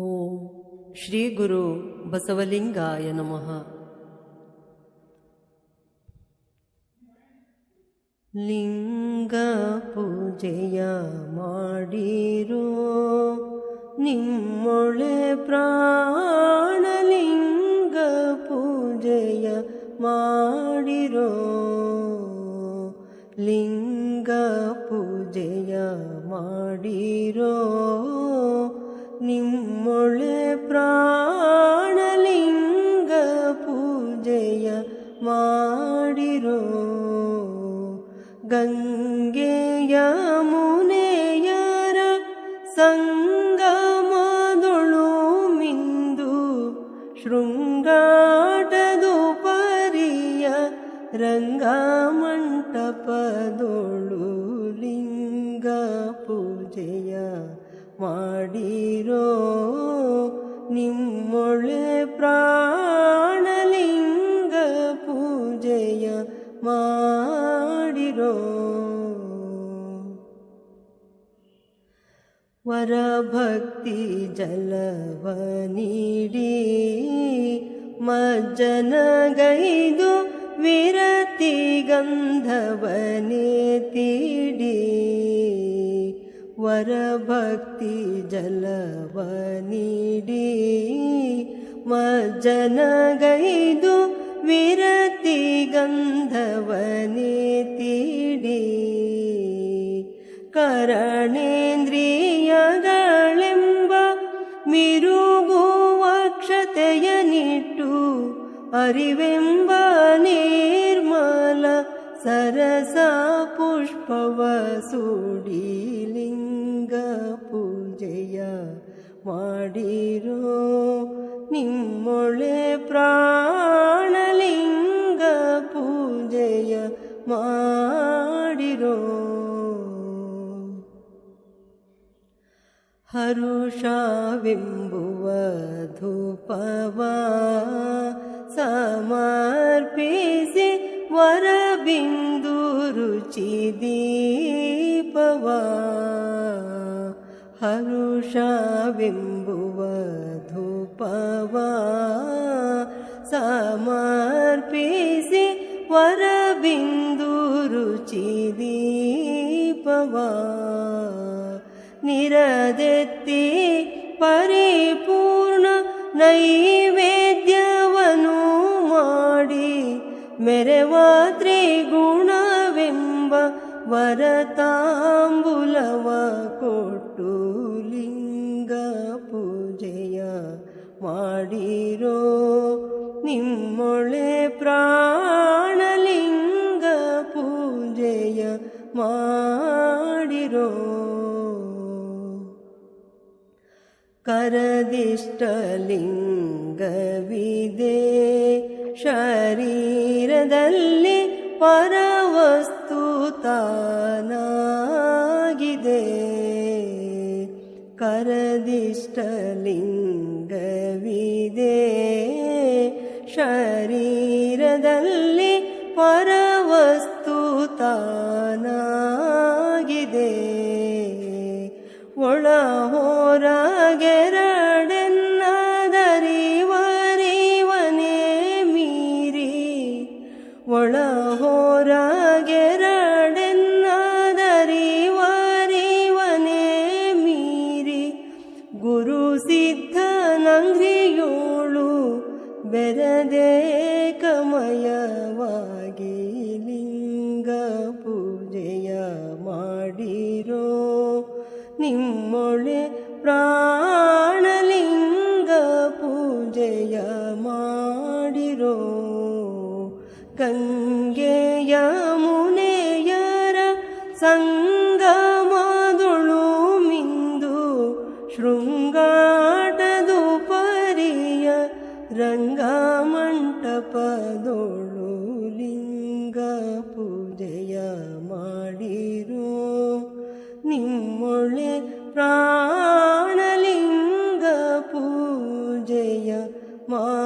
ॐ श्रीगुरु बसवलिङ्गाय नमः। लिङ्गपूजय माडीरु निम्मुळे प्राणलिङ्गपूजय माडीरो। लिङ्गपूजय माडीरो। निम्ळे प्राणलिङ्गपूजयिरो गमुनेयर सङ्गमादुलुमि शृङ्गाठदुपरीय रङ्गमण्टप निळे प्राणलिङ्ग पूजय वरभक्ति जलबनी मज्जनगै विरति गन्धवनडी ವರಭಕ್ತಿ ಜಲವ ನೀಡಿ ಮಜ್ಜನಗೈದು ವಿರತಿ ಗಂಧವನೇ ತೀಡಿ ಕರಣೇಂದ್ರಿಯಗಳೆಂಬ ಮಿರುಗುವ ಕ್ಷತೆಯನಿಟ್ಟು ಅರಿವೆಂಬ ನಿರ್ಮಲ ಸರಸ ಪುಷ್ಪವ ಸುಡಿ ಲಿಂಗ ಪೂಜೆಯ ಮಾಡಿರೋ ನಿಮ್ಮೊಳೆ ಪ್ರಾಣಲಿಂಗ ಪೂಜೆಯ ಮಾಡಿರೋ ಹರುಷವೆಂಬುವ ಧೂಪವ ಸಮರ್ಪಿಸಿ ವರಬಿಂದು ರುಚಿ ದೀಪವ ಹರುಷವೆಂಬುವ ಧೂಪವ ಸಮರ್ಪಿಸಿ ವರಬಿಂದು ರುಚಿ ದೀಪವ ನಿರದೆತ್ತಿ ಪರಿಪೂರ್ಣ ನೈವೇದ್ಯವನು ಮಾಡಿ ಮೆರವ ತ್ರಿಗುಣವೆಂಬ ವರತಾಂಬುಲವ ಕೊಟ್ಟು ಲಿಂಗ ಪೂಜೆಯ ಮಾಡಿರೋ ನಿಮ್ಮೊಳೆ ಪ್ರಾಣಲಿಂಗ ಪೂಜೆಯ ಮಾಡಿರೋ. ಕರದಿಷ್ಟಲಿಂಗವಿದೆ ಶರೀರದಲ್ಲಿ ಪರವಸ್ತು ತಾನಾಗಿದೆ ಕರದಿಷ್ಟಲಿಂಗವಿದೆ. ಶರೀರದಲ್ಲಿ ಪರವಸ್ತು ತಾನಾಗಿದೆ ಒಳ ಹೊರಗೆರಡೆನ್ನದರಿವರಿವನೇ ಮೀರಿ. ಒಳ ಗುರು ಸಿದ್ಧನಂಗ್ರಿಯೋಳು ಬೆರದೆ ಕಮಯವಾಗಿ ಲಿಂಗ ಪೂಜೆಯ ಮಾಡಿರೋ ನಿಮ್ಮೊಳೆ ಪ್ರಾಣಲಿಂಗ ಪೂಜೆಯ ಮಾಡಿರೋ ಗಂಗೆಯ Mom.